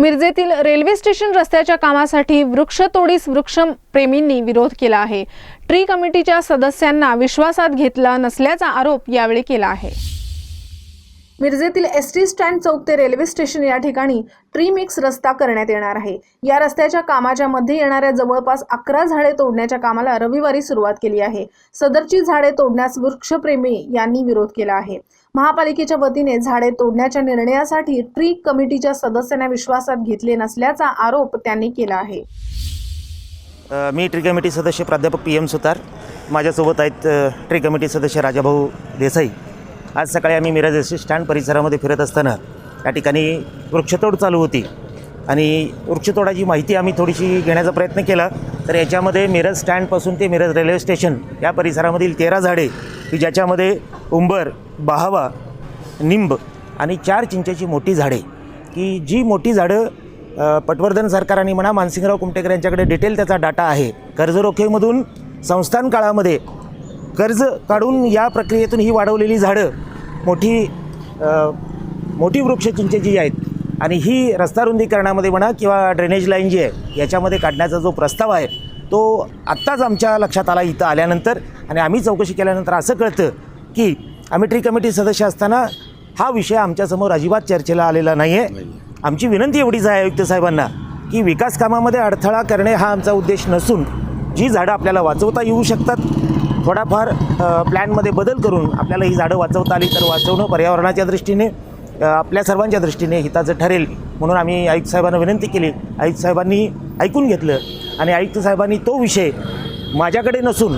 मिरजेतील railway station रस्त्याच्या कामासाठी वृक्षतोडीस वृक्षप्रेमींनी विरोध केला आहे. ट्री कमिटीच्या सदस्यांना विश्वासात घेतला नसल्याचा आरोप यावेळी केला आहे. मिरजेतील एस टी स्टँड चौक ते रेल्वे स्टेशन या ठिकाणी ट्री मिक्स रस्ता करण्यात येणार आहे. या रस्त्याच्या कामाच्या मध्ये येणाऱ्या जवळपास अकरा झाडे तोडण्याच्या कामाला रविवारी सुरुवात केली आहे. सदरची झाडे तोडण्यास वृक्षप्रेमी यांनी विरोध केला आहे. महापालिकेच्या वतीने झाडे तोडण्याच्या निर्णयासाठी ट्री कमिटीच्या सदस्यांना विश्वासात घेतले नसल्याचा आरोप त्यांनी केला आहे. मी ट्री कमिटी सदस्य प्राध्यापक पी एम सुतार. माझ्यासोबत आहेत ट्री कमिटी सदस्य राजाभाऊ देसाई. आज सकाळी आम्ही मिरज एस स्टँड परिसरामध्ये फिरत असताना या ठिकाणी वृक्षतोड चालू होती. आणि वृक्षतोडाची माहिती आम्ही थोडीशी घेण्याचा प्रयत्न केला. तर याच्यामध्ये मिरज स्टँडपासून ते मिरज रेल्वे स्टेशन या परिसरामधील तेरा झाडे की ज्याच्यामध्ये उंबर बहावा निंब आणि चार चिंचेची मोठी झाडे की जी मोठी झाडं पटवर्धन सरकार आणि म्हणा मानसिंगराव कुमटेकर यांच्याकडे डिटेल त्याचा डाटा आहे. कर्जरोखेमधून संस्थान काळामध्ये कर्ज काढून या प्रक्रियेतून ही वाढवलेली झाडं मोठी मोठी वृक्ष तुमचे जी आहेत आणि ही रस्ता रुंदीकरणामध्ये म्हणा किंवा ड्रेनेज लाईन जी आहे याच्यामध्ये काढण्याचा जो प्रस्ताव आहे तो आत्ताच आमच्या लक्षात आला इथं आल्यानंतर. आणि आम्ही चौकशी केल्यानंतर असं कळतं की आम्ही ट्री कमिटी सदस्य असताना हा विषय आमच्यासमोर अजिबात चर्चेला आलेला नाही आहे आमची विनंती एवढीच आहे आयुक्त साहेबांना की विकास कामामध्ये अडथळा करणे हा आमचा उद्देश नसून जी झाडं आपल्याला वाचवता येऊ शकतात थोडाफार प्लॅनमध्ये बदल करून आपल्याला ही झाडं वाचवता आली तर वाचवणं पर्यावरणाच्या दृष्टीने आपल्या सर्वांच्या दृष्टीने हिताचं ठरेल. म्हणून आम्ही आयुक्त साहेबांना विनंती केली. आयुक्त साहेबांनी ऐकून घेतलं आणि आयुक्त साहेबांनी तो विषय माझ्याकडे नसून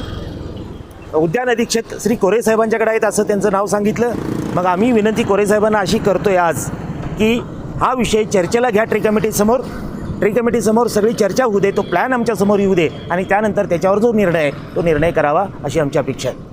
उद्यान अधीक्षक श्री कोरे साहेबांच्याकडे आहेत असं त्यांचं नाव सांगितलं. मग आम्ही विनंती कोरे साहेबांना अशी करतोय आज की हा विषय चर्चेला घ्या ट्री कमिटीसमोर ट्री कमिटीसमोर सगळी चर्चा होऊ दे तो प्लॅन आमच्यासमोर येऊ दे आणि त्यानंतर त्याच्यावर जो निर्णय आहे तो निर्णय करावा अशी आमची अपेक्षा आहे.